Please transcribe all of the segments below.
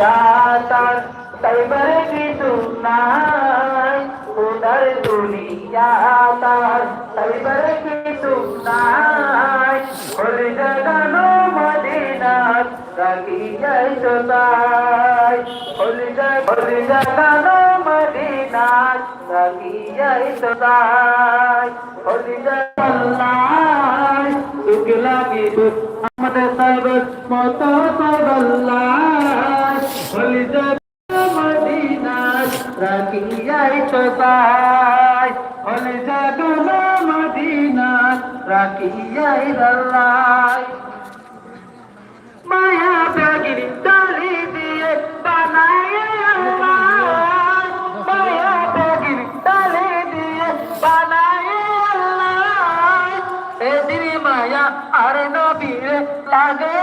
তার সাইবার কিছু নাই উদার দুনিয়া তার সাইবার কিছু নাই হলে জাগানো মদিনার রাখি যাই তাই হলে হলে জাগানো মদিনার রাখি যাই তাই হলে জাগাল্লাই সুখ লাগিব আমাদের সাইবার মত সাইবাল্লাই হলে জাগানো মদিনার রাখি যাই তাই হলে জাগানো মদিনার রাখি যাই আল্লাহ মায়া ব্যাগির ডালি দিয়ে বানায় আল্লাহ মায়া ব্যাগির ডালি দিয়ে বানায় এদিন মায়া আর নবীর লাগে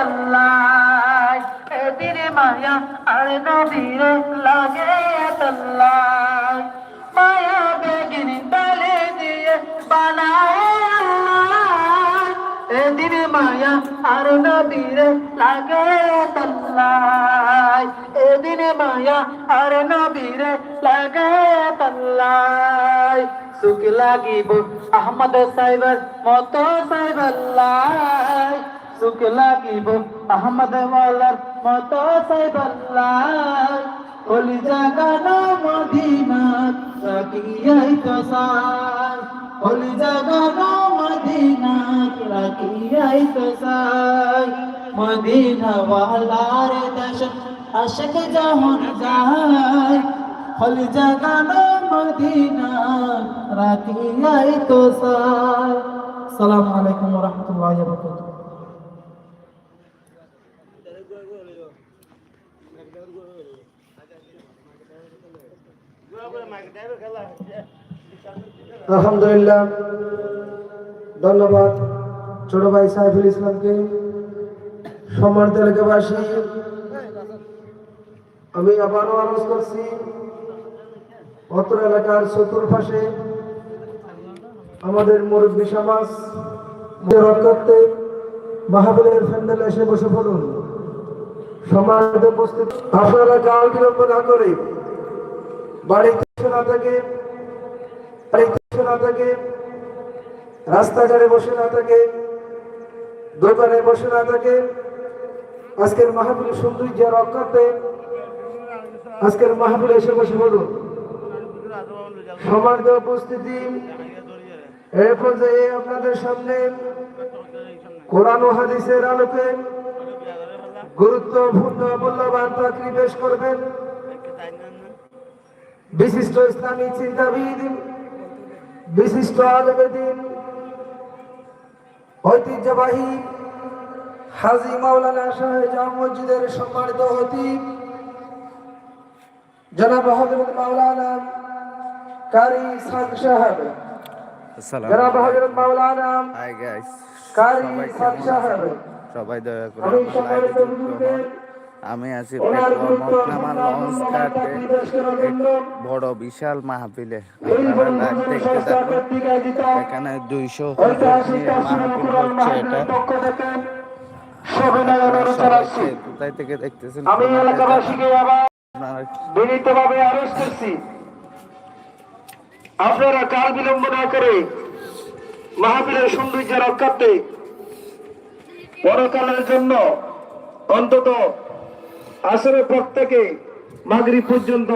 আল্লাহ মায়া আর নবীর লাগে আল্লাহ। মায়া ব্যাগির ডালি দিয়ে বানায় আল্লাহ। এদিন মায়া আর নবীরে লাগে তল্লাই এদিন মায়া আর নবীরে লাগে সুখ লাগিব আহমদ সাইবার মত সাইবাল্লাই সুখ লাগিব। আহমদ ওয়ালার মত সাইবাল্লাই কলি জাগানো মদিনা রাখিয়াই তো সাই কলি জাগানো মদিনা রাখিয়াই তো মদিনা ওয়ালার দেশ আশক যখন যায়। কলি জাগানো মদিনা রাখিয়াই তো সাই সালামু আলাইকুম ওয়া রাহমাতুল্লাহি ওয়া বারাকাতুহু। আলহামদুলিল্লাহ। ধন্যবাদ ছোট ভাই সাইফুল ইসলামকে। সম্মানিত এলাকাবাসী, আমি আবারও আলোচ করছি অত্র এলাকার চতুর্পাশে আমাদের মুরব্বী সমাজ করতে মাহাবীরের প্যান্ডেল এসে বসে পড়ুন। সমাজ উপস্থিত আপনারা কাল বিলম্ব না করে বাড়িতে রাস্তাঘাটে বসে না থাকে দোকানে বসে না থাকে, আজকের মাহফিল সৌন্দর্য রক্ষাতে আজকের মাহফিল এসে বসে বলুন। সমাজ উপস্থিতি, এ আপনাদের সামনে কোরআন ও হাদিসের আলোকে গুরুত্বপূর্ণ মূল্যবান চাকরি পেশ করবেন। বিশিষ্ট ইসলামী চিন্তাবিদ বিশিষ্ট আলমেদিন ঐতিহ্যবাহী হাজি মাওলানা শাহজাহ মসজিদের সম্মানিত হতিব জনাব হজরত মাওলানা কারি সাদ সাহেব। জনাব হজরত মাওলানা হাই গাইস কারি সাদ সাহেব। সবাই দয়া করে আমি আছি লঞ্চ ঘাটে বড় বিশাল মাহফিলে এখানে দুইশো মাহফিল হচ্ছে এটা। কোথায় থেকে দেখতেছেন আমি এলাকাবাসীকে আবার আপনারা বিনীতভাবে আরজ করছি। আপনারা কাল বিলম্ব না করে মাহফিলের সৌন্দর্য রক্ষার্থে পরকালের জন্য অন্তত আসরের পর থেকে মাগরিব পর্যন্ত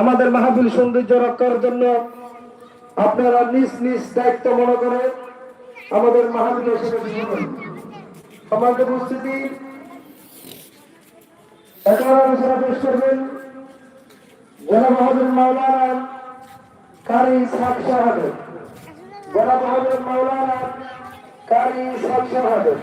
আমাদের মাহফিল সৌন্দর্য রক্ষার জন্য আপনারা নিজ নিজ দায়িত্ব মনে করে আমাদের সাথে আমাদের উপস্থিতি মাওলানা কারি সাক সাহেব। জনাব মহাজন মাওলানা কারি সাক সাহেব।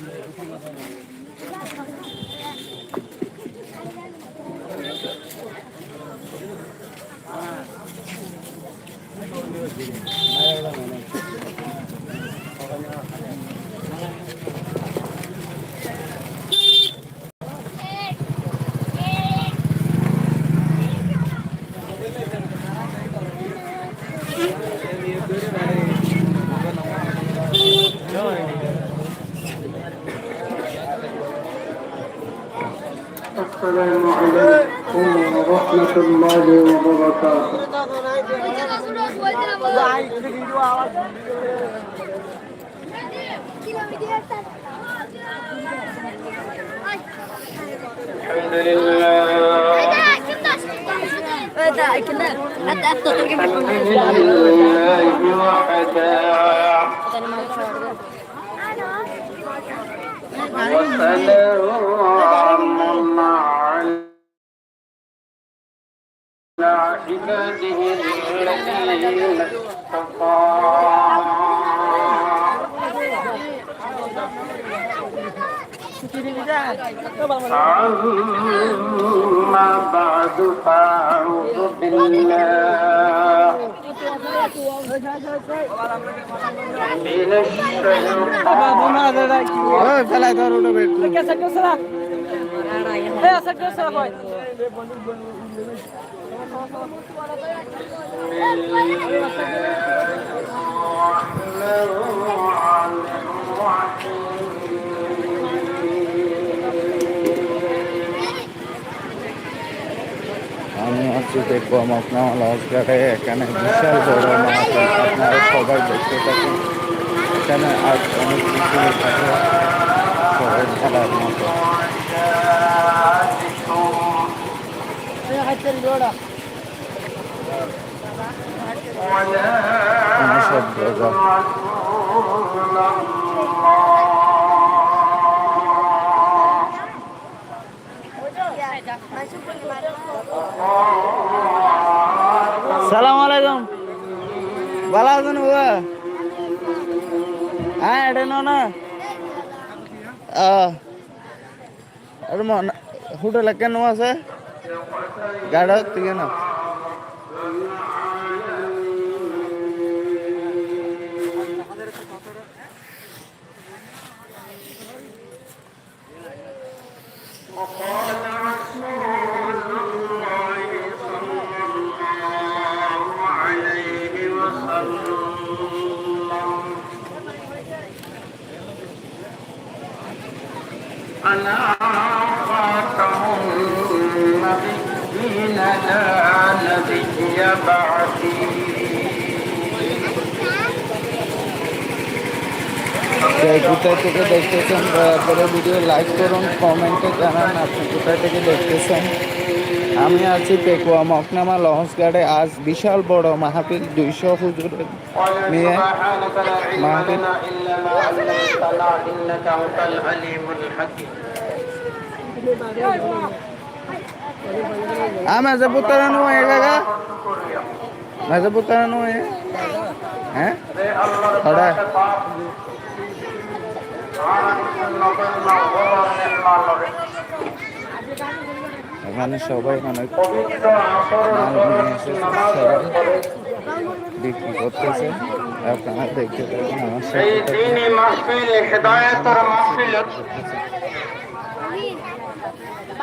네. الحمد لله الحمد لله وحده وسلام على عباده الذين اصطفى أما بعد فأعوذ بالله من الشيطان الرحمن الرحيم আছি দেখব মকনামা লঞ্চঘাটে এখানে বিশাল বড় মাছ আপনারা সবাই দেখতে থাকুন। এখানে আজ অনেক কিছু আছে। সবাই খেলার মতো। কোনো শব্দ সালাম আলাইকুম। ভালো আছেন বাবা? হ্যাঁ এটা নো। না হোটেলে কেন আছে? গাড়ি থেকে না أنا خاتم النبيين لا نبي بعدي কে কোথায় থেকে দেখতেছেন দয়া করে ভিডিও লাইক করুন কমেন্টে জানান আপনি কোথায় থেকে দেখতেছেন আমি আছি পেকুয়া মকনামা লঞ্চ গার্ডে আজ বিশাল বড় মাহফিল দুইশো হুজুরের মেয়ে মাহাতির हाँ मैं जयपुर तरह हूँ एक जगह मैं जयपुर तरह हूँ ये हैं थोड़ा এখানে সবাই অনেক মানুষ নিয়ে এসেছে সবাই বিক্রি করতেছে। আপনারা দেখতে পাবেন আমার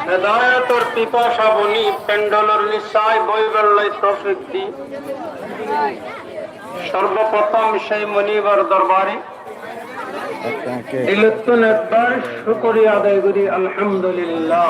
হেদায়েতর পিপাসা বনি পেন্ডলর নিশ্চয় বৈবল্যই প্রসিদ্ধি। সর্বপ্রথম সেই মনিবার দরবারে। শুকরিয়া আদায় করি আলহামদুলিল্লাহ।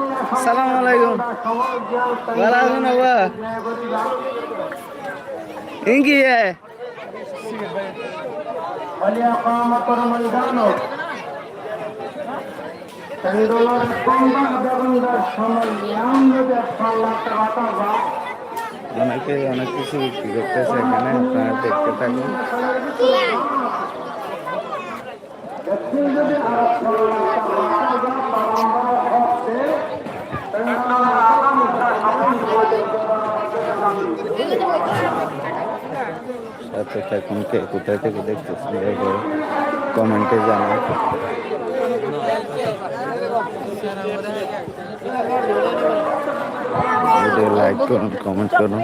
সালাম আলাইকুম। ভালো আছেন বাবা ইঙ্কি অনেকে অনেক কিছু করতেছে এখানে আপনারা দেখতে থাকুন। যদি সাথে থাকুন কে কোথায় থেকে দেখতেছেন এবার কমেন্টে জানান ভিডিও লাইক করুন কমেন্ট করুন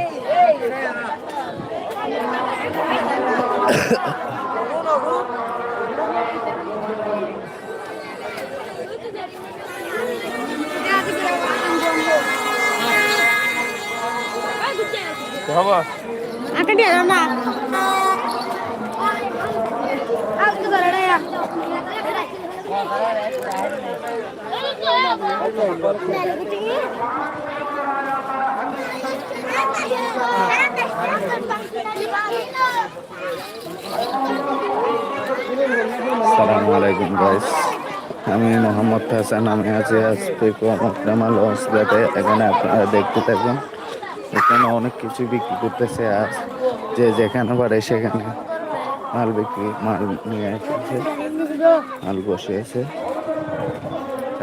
আটা দিয়ে দাও না। সালামু আলাইকুম গাইস আমি মোহাম্মদ হাসান আমি আছি আজকে মকরামা লঞ্চ ঘাটে। এখানে আপনারা দেখতে থাকুন। এখানে অনেক কিছু বিক্রি করতেছে আর যে যেখানে পারে সেখানে মাল বিক্রি, মাল নিয়ে এসেছে মাল বসিয়েছে।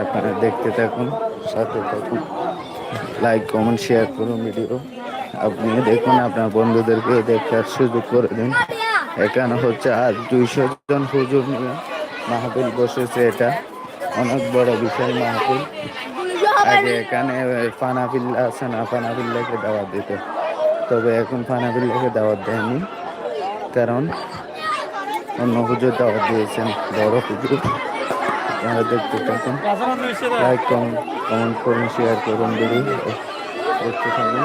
আপনারা দেখতে থাকুন, সাথে থাকুন লাইক কমেন্ট শেয়ার করুন ভিডিও আপনি দেখুন, আপনার বন্ধুদেরকে দেখার সুযোগ করে দিন। এখানে হচ্ছে আজ দুইশো জন হুজুর নিয়ে মাহফিল বসেছে এটা। অনেক বড় বিশাল মাহফিল। আগে এখানে ফানাফিল আছে না ফানাফিল্লাকে দাওয়াত দিত। তবে এখন ফানাফিল্লাকে দাওয়াত দেয়নি কারণ অন্য হুজুর দাওয়াত দিয়েছেন বড় হুজুর। আপনারা দেখতে থাকুন লাইক কমেন্ট কমেন্ট করুন শেয়ার করুন ভিডিও দেখতে থাকুন।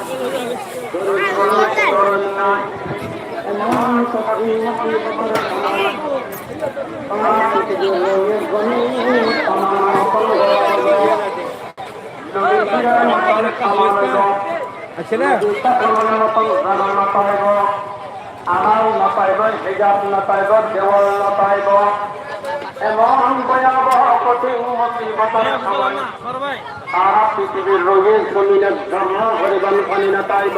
আড়াই নাপাইব হিজাব নাপাইব দেওয়াল নাপাইব এমন ভয়াবহ কঠিন মুসিবতের সময় সারা পৃথিবীর রোগীর জমিনের জন্ম হরিবন পানি নাপাইব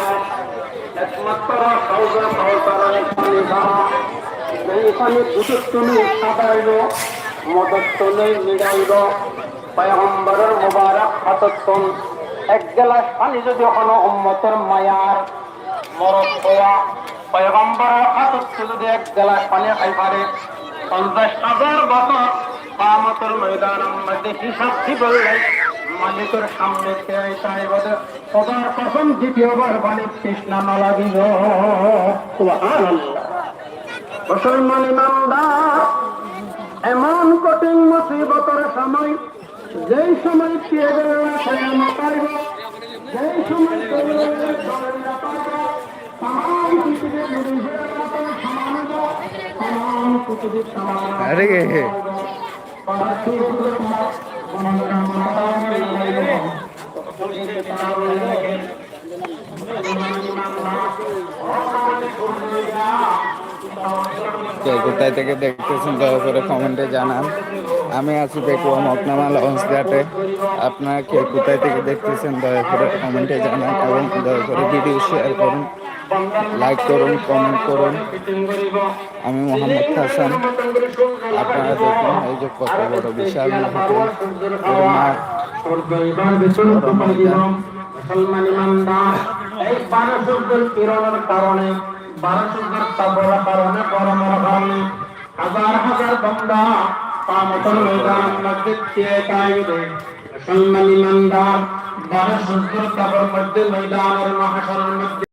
একমাত্র সৌজ সহকারে পানি দুধের তুমি সাদাইল মদত পয়গম্বরের মুবারক হাততন এক গেলাস পানি যদি কোনো উম্মতের মায়ার মরক হওয়া যদি এক গেলাস পানি খাই পারে, পঞ্চাশ হাজার বছর কামতের ময়দানের মধ্যে হিসাব দিবলে মালিকের সামনে তাই বলে সবার কখন দ্বিতীয়বার বাণী কৃষ্ণা মালা দিল মুসলমান ইমানদার এমন কঠিন মুসিবতর সময় যে সময় পেয়ে গেল না পাইব সময় আরে কে কোথায় থেকে দেখতেছেন, দয়া করে কমেন্টে জানান। আমি আছি পেকুয়া মকনামা লঞ্চ ঘাটে। আপনারা কে কোথায় থেকে দেখতেছেন, দয়া করে কমেন্টে জানান এবং দয়া করে ভিডিও শেয়ার করুন। লাইক করুন কমেন্ট করুন। আমি মোহাম্মদ হাসান। আপনারা দেখুন এই যে কত বড় বিশাল কারণে হাজার বারো সূর্যের তাপের মধ্যে ময়দানের মধ্যে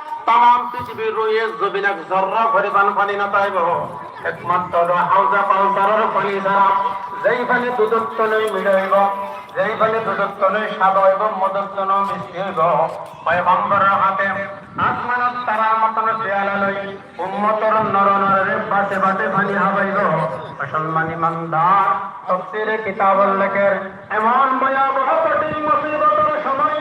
তাম পৃথিবীর রয়ে জবিনাক জর্রা পরিমাণ পানি নতাইব একমাত্র হলো হাউজা পাউসারের পানি ছাড়া যেই পানি দুধত্ব নই মিলাইব, যেই পানি দুধত্ব নই স্বাদ হইব মদত্ব ন মিষ্টি হইব পয়গম্বরের হাতে আসমানত তারার মতন পেয়ালা লই উম্মতর নর নরে বাসে বাসে পানি হাবাইব। মুসলমান ইমানদার তফসিরে কিতাবুল লেখের এমন ভয়াবহ কঠিন মুসিবতের সময়।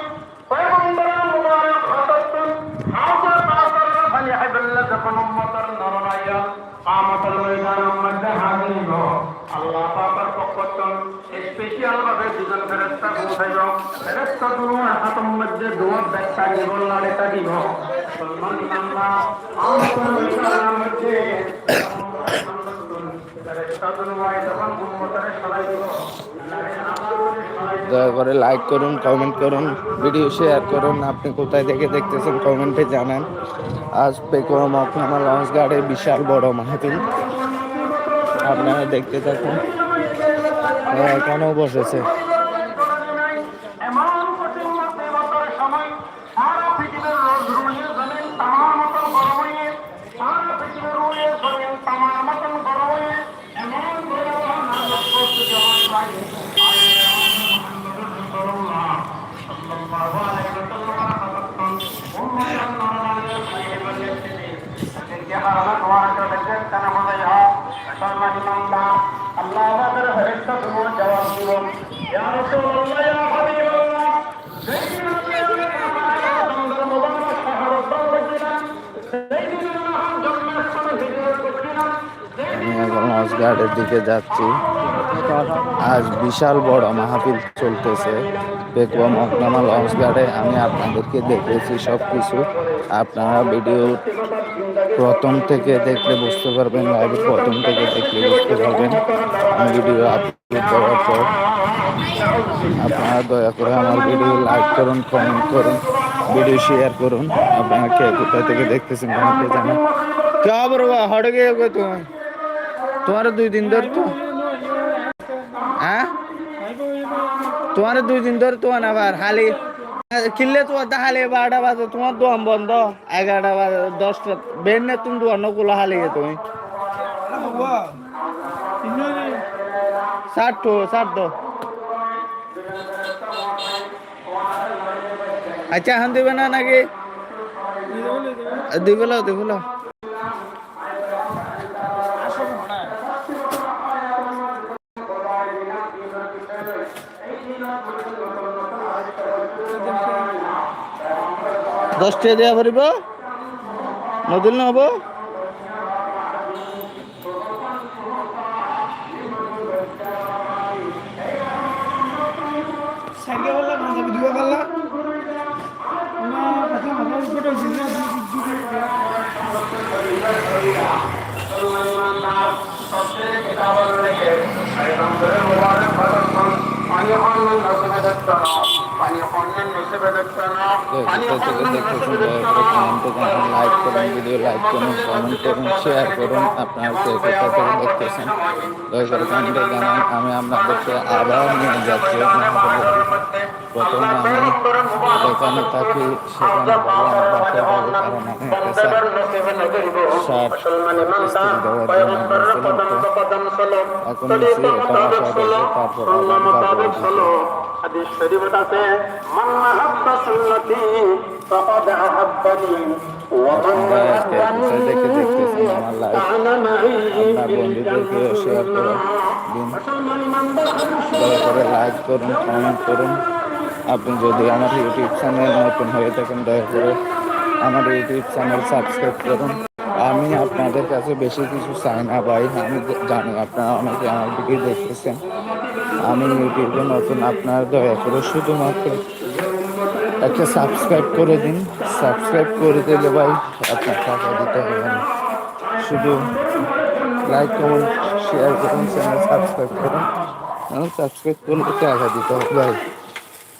পয়গম্বরের মুবারক হততুন হাউজা পাউসারের পানি হাইবল্লা যখন উম্মতর নর নাইয়া কামতল ময়দানের মধ্যে হাজির আল্লাহ পাকের পক্ষতন স্পেশাল ভাবে দুজন ফেরেশতা পৌঁছাইব। ফেরেশতা দুজন হাতের মধ্যে দোয়া ব্যাখ্যা দিব, লাড়েটা দিব। সলমান ইমানদার কামতল ময়দানের মধ্যে ফেরেশতা দুজন তখন উম্মতের সরাই দিব লাড়ে আমার সরাই দিব দয়া করে লাইক করুন কমেন্ট করুন ভিডিও শেয়ার করুন। আপনি কোথায় থেকে দেখতেছেন কমেন্টে জানান। আজ পেকুয়া মকনামা লঞ্চ গার্ডে বিশাল বড় মাহফিল। আপনারা দেখতে থাকুন। এখানেও বসেছে। এখন দিকে যাচ্ছি। আজ বিশাল বড় মাহফিল চলতেছে। পেকুয়া মহকুমা লঞ্চ গার্ডে আমি আপনাদেরকে দেখেছি সব কিছু আপনারা ভিডিও প্রথম থেকে দেখলে বুঝতে পারবেন, লাইভ প্রথম থেকে দেখলে বুঝতে পারবেন। আমি ভিডিও আপলোড করার পর আপনারা দয়া করে আমার ভিডিও লাইক করুন, কমেন্ট করুন, ভিডিও শেয়ার করুন। আপনারা কে থেকে দেখতেছেন কমেন্টে জানান। কে আবার হটে গিয়ে তুমি? তোমার দুই দিন ধরে তো হ্যাঁ? তোমার দুই দিন ধরে তোমার আবার হালি কিনলে তোমার হালি বারোটা বাজে, তোমার দোয়ান বন্ধ। এগারোটা বাজে, দশটা বের নে তুমি দোয়ান নকুলো হালি তুমি। ষাট তো ষাট তো। আচ্ছা এখন দিবে না নাকি? দিবেল দিবেল দশটা দেওয়া পারিব। নদীল না পানি কমেন্টে জানান লাইক করুন ভিডিও লাইক করুন কমেন্ট করুন শেয়ার করুন আপনার কে কোথা দেখতেছেন। দয়া করে কমেন্টে জানান, আমি আপনাদেরকে আবার নিয়ে যাচ্ছি। প্রথমে আমি যেখানে থাকি সেখানে আমার বাসা ভালো কারণ আমি একটা সার সার স্ত্রী দেওয়ার জন্য বলছিলাম তো এখন নিচ্ছি এটা বাসা দেবে তারপর আবার যাব হাদিস শরীফত আছে মান আহাব্বা সুন্নতি ফাকাদ আহাব্বানি ওয়া মান আপনারা কে কোথায় থেকে দেখতেছেন আমার লাইভ কানা মাই বন্ধুদেরকে শেয়ার করে দয়া করে লাইক করুন কমেন্ট করুন। আপনি যদি আমার ইউটিউব চ্যানেল নতুন হয়ে থাকেন, দয়া করে আমার ইউটিউব চ্যানেল সাবস্ক্রাইব করুন আমি আপনাদের কাছে বেশি কিছু চাই না ভাই, আমি জানি আপনারা অনেকে আমার ভিডিও দেখতেছেন। আমি ইউটিউবে নতুন, আপনার দয়া করে শুধুমাত্র একটা সাবস্ক্রাইব করে দিন। সাবস্ক্রাইব করে দিলে ভাই আপনার টাকা দিতে হবে শুধু লাইক কমেন্ট শেয়ার করুন চ্যানেল সাবস্ক্রাইব করুন। সাবস্ক্রাইব করলে টাকা দিতে হবে ভাই।